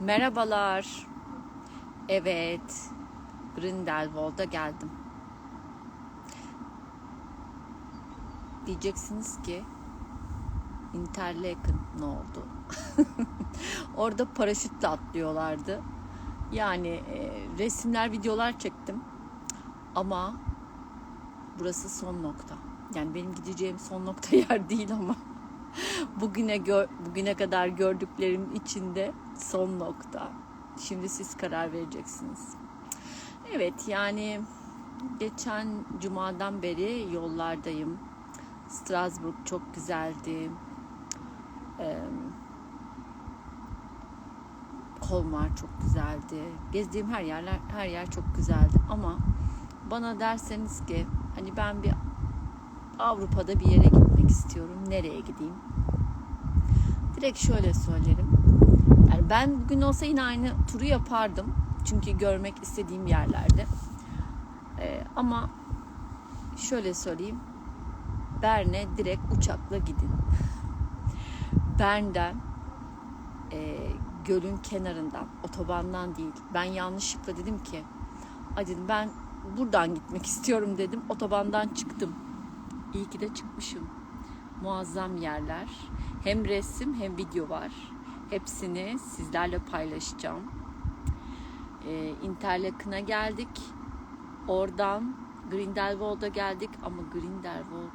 Merhabalar. Evet. Grindelwald'a geldim. Diyeceksiniz ki Interlaken ne oldu? Orada paraşütle atlıyorlardı. Yani e, resimler, videolar çektim. Ama burası son nokta. Yani benim gideceğim son nokta yer değil ama bugüne gör, bugüne kadar gördüklerim içinde son nokta. Şimdi siz karar vereceksiniz. Evet yani geçen cumadan beri yollardayım. Strasbourg çok güzeldi. Ee, Kolmar çok güzeldi. Gezdiğim her yerler her yer çok güzeldi ama bana derseniz ki hani ben bir Avrupa'da bir yere gitmek istiyorum. Nereye gideyim? Direkt şöyle söylerim. Yani ben bugün olsa yine aynı turu yapardım. Çünkü görmek istediğim yerlerde. Ee, ama şöyle söyleyeyim. Bern'e direkt uçakla gidin. Bern'den e, gölün kenarından, otobandan değil. Ben yanlışlıkla dedim ki, "Ay dedim ben buradan gitmek istiyorum dedim. Otobandan çıktım. İyi ki de çıkmışım. Muazzam yerler. Hem resim hem video var. Hepsini sizlerle paylaşacağım. Ee, Interlaken'a geldik. Oradan Grindelwald'a geldik ama Grindelwald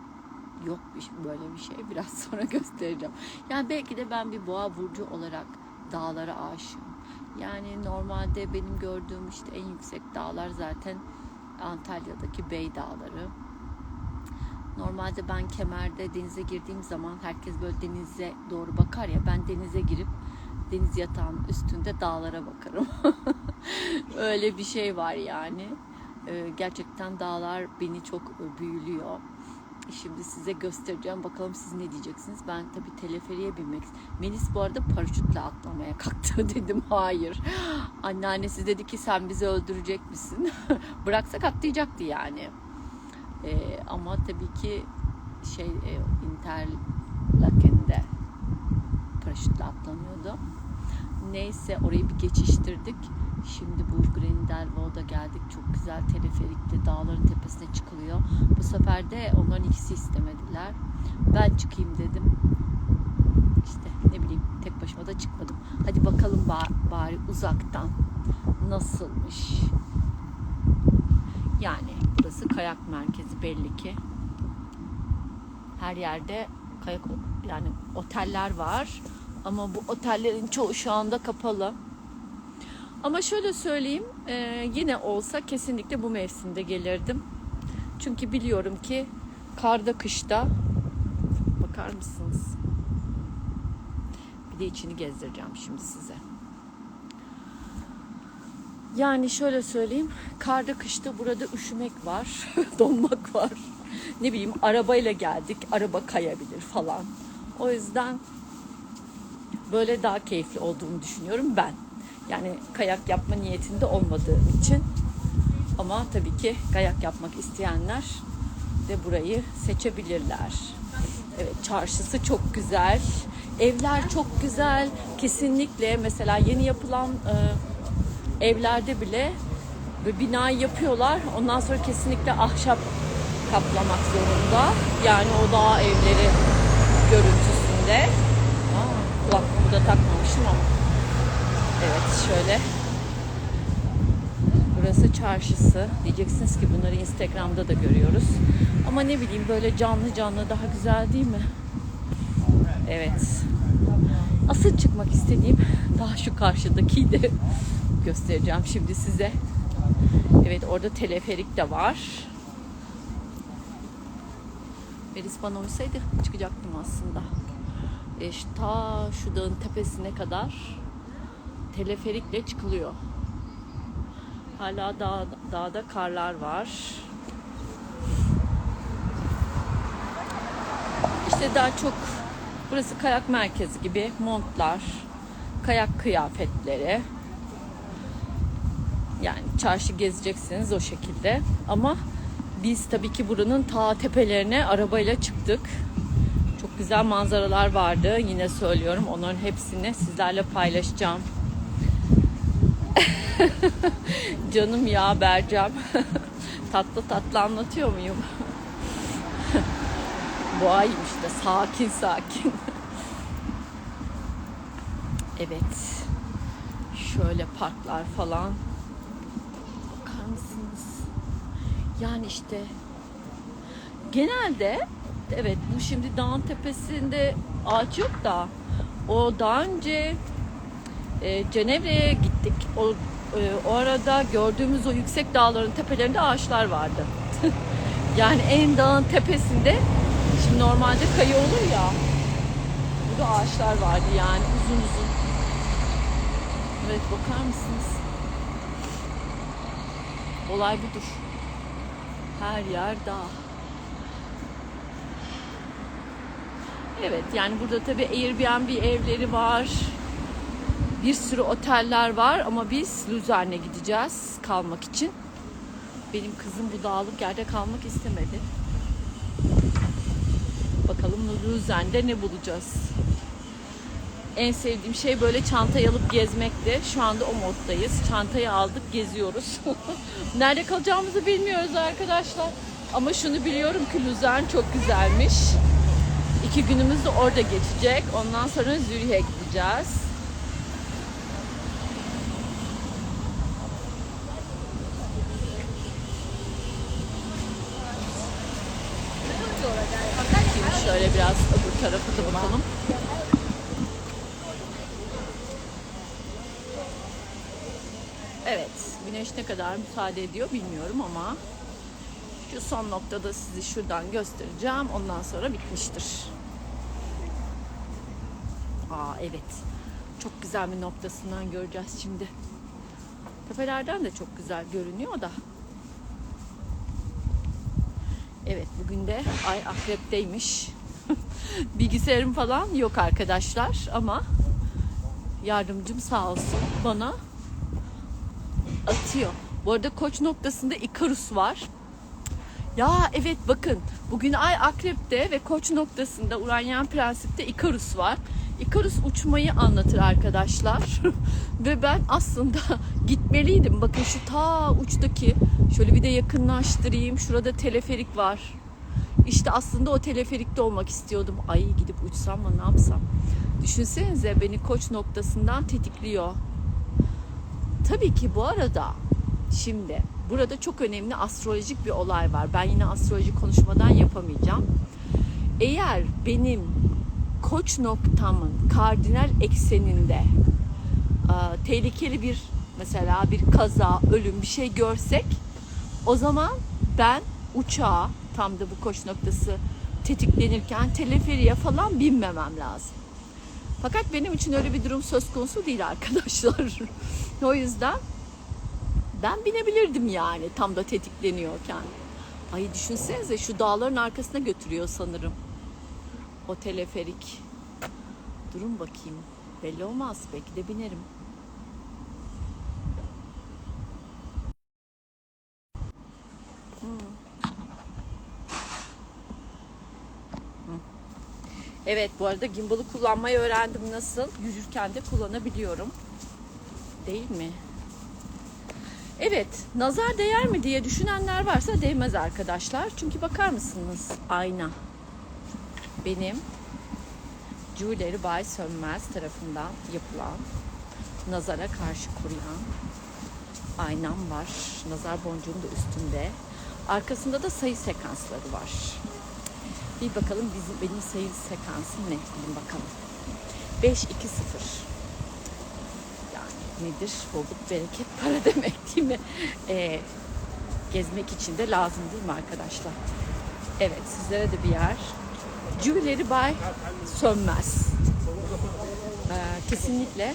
yok bir, böyle bir şey. Biraz sonra göstereceğim. Yani belki de ben bir boğa burcu olarak dağlara aşığım. Yani normalde benim gördüğüm işte en yüksek dağlar zaten Antalya'daki Bey Dağları. Normalde ben kemerde denize girdiğim zaman herkes böyle denize doğru bakar ya ben denize girip deniz yatağının üstünde dağlara bakarım. Öyle bir şey var yani. Ee, gerçekten dağlar beni çok büyülüyor. Şimdi size göstereceğim. Bakalım siz ne diyeceksiniz. Ben tabii teleferiye binmek Melis bu arada paraşütle atlamaya kalktı. Dedim hayır. Anneannesi dedi ki sen bizi öldürecek misin? Bıraksak atlayacaktı yani. Ee, ama tabii ki şey e, Interlaken'de paraşütle atlanıyordu. Neyse orayı bir geçiştirdik. Şimdi bu Grindelwald'a geldik. Çok güzel teleferikli dağların tepesine çıkılıyor. Bu sefer de onların ikisi istemediler. Ben çıkayım dedim. İşte ne bileyim tek başıma da çıkmadım. Hadi bakalım ba- bari uzaktan nasılmış. Yani burası kayak merkezi belli ki. Her yerde kayak yani oteller var. Ama bu otellerin çoğu şu anda kapalı. Ama şöyle söyleyeyim, e, yine olsa kesinlikle bu mevsimde gelirdim. Çünkü biliyorum ki karda kışta bakar mısınız? Bir de içini gezdireceğim şimdi size. Yani şöyle söyleyeyim, karda kışta burada üşümek var, donmak var. Ne bileyim arabayla geldik, araba kayabilir falan. O yüzden böyle daha keyifli olduğunu düşünüyorum ben. Yani kayak yapma niyetinde olmadığım için. Ama tabii ki kayak yapmak isteyenler de burayı seçebilirler. Evet çarşısı çok güzel. Evler çok güzel. Kesinlikle mesela yeni yapılan e, evlerde bile bir binayı yapıyorlar. Ondan sonra kesinlikle ahşap kaplamak zorunda. Yani o dağ evleri görüntüsünde. Aa, kulaklığımı da takmamışım ama. Evet şöyle. Burası çarşısı. Diyeceksiniz ki bunları Instagram'da da görüyoruz. Ama ne bileyim böyle canlı canlı daha güzel değil mi? Evet. Asıl çıkmak istediğim daha şu karşıdaki de göstereceğim şimdi size. Evet orada teleferik de var. Melis bana uysaydı çıkacaktım aslında. İşte ta şu dağın tepesine kadar teleferikle çıkılıyor. Hala dağ, dağda karlar var. İşte daha çok burası kayak merkezi gibi montlar, kayak kıyafetleri. Yani çarşı gezeceksiniz o şekilde. Ama biz tabii ki buranın ta tepelerine arabayla çıktık. Çok güzel manzaralar vardı. Yine söylüyorum onların hepsini sizlerle paylaşacağım. Canım ya Bercem. tatlı tatlı anlatıyor muyum? Boğayım işte sakin sakin. evet. Şöyle parklar falan. Bakar mısınız? Yani işte genelde evet bu şimdi dağın tepesinde ağaç yok da o daha önce e, Cenevre'ye gittik. O, e, o arada gördüğümüz o yüksek dağların tepelerinde ağaçlar vardı. yani en dağın tepesinde şimdi normalde kayı olur ya burada ağaçlar vardı yani uzun uzun. Evet bakar mısınız? Olay budur. Her yer dağ. Evet yani burada tabii Airbnb evleri var. Bir sürü oteller var ama biz Luzern'e gideceğiz kalmak için. Benim kızım bu dağlık yerde kalmak istemedi. Bakalım Luzern'de ne bulacağız. En sevdiğim şey böyle çantayı alıp gezmekti. Şu anda o moddayız. Çantayı aldık, geziyoruz. Nerede kalacağımızı bilmiyoruz arkadaşlar. Ama şunu biliyorum ki Luzern çok güzelmiş. İki günümüz de orada geçecek. Ondan sonra Zürih'e gideceğiz. Şöyle biraz öbür tarafa da bakalım. Evet, güneş ne kadar müsaade ediyor bilmiyorum ama şu son noktada sizi şuradan göstereceğim. Ondan sonra bitmiştir. Aa evet. Çok güzel bir noktasından göreceğiz şimdi. Tepelerden de çok güzel görünüyor da. Evet bugün de ay akrepteymiş. Bilgisayarım falan yok arkadaşlar ama yardımcım sağ olsun bana atıyor. Bu arada koç noktasında Ikarus var. Ya evet bakın bugün ay akrepte ve koç noktasında Uranyen Prensip'te Ikarus var. Ikarus uçmayı anlatır arkadaşlar. ve ben aslında gitmeliydim. Bakın şu ta uçtaki şöyle bir de yakınlaştırayım. Şurada teleferik var. İşte aslında o teleferikte olmak istiyordum. Ay gidip uçsam mı ne yapsam. Düşünsenize beni koç noktasından tetikliyor. Tabii ki bu arada şimdi burada çok önemli astrolojik bir olay var. Ben yine astroloji konuşmadan yapamayacağım. Eğer benim koç noktamın kardinal ekseninde e, tehlikeli bir mesela bir kaza, ölüm bir şey görsek o zaman ben uçağa tam da bu koç noktası tetiklenirken teleferiye falan binmemem lazım. Fakat benim için öyle bir durum söz konusu değil arkadaşlar. o yüzden ben binebilirdim yani tam da tetikleniyorken. Ay düşünsenize şu dağların arkasına götürüyor sanırım. O teleferik. Durun bakayım. Belli olmaz. Belki de binerim. Evet bu arada gimbal'ı kullanmayı öğrendim nasıl. Yürürken de kullanabiliyorum. Değil mi? Evet, nazar değer mi diye düşünenler varsa değmez arkadaşlar. Çünkü bakar mısınız? Ayna. Benim Jewelry Bay Sönmez tarafından yapılan nazara karşı koruyan aynam var. Nazar boncuğum da üstünde. Arkasında da sayı sekansları var. Bir bakalım bizim benim sayı sekansım ne? Bilin bakalım. 5 2 0. Yani nedir? Bolluk bereket para demek değil mi? Ee, gezmek için de lazım değil mi arkadaşlar? Evet sizlere de bir yer. Jewelry by Sönmez. Ee, kesinlikle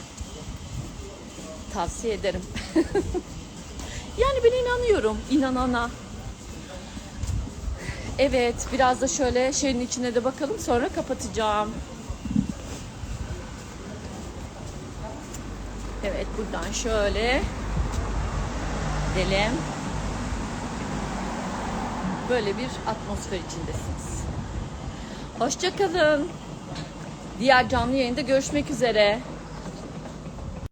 tavsiye ederim. yani ben inanıyorum inanana. Evet, biraz da şöyle şeyin içine de bakalım sonra kapatacağım. Evet, buradan şöyle gidelim. Böyle bir atmosfer içindesiniz. Hoşçakalın. Diğer canlı yayında görüşmek üzere.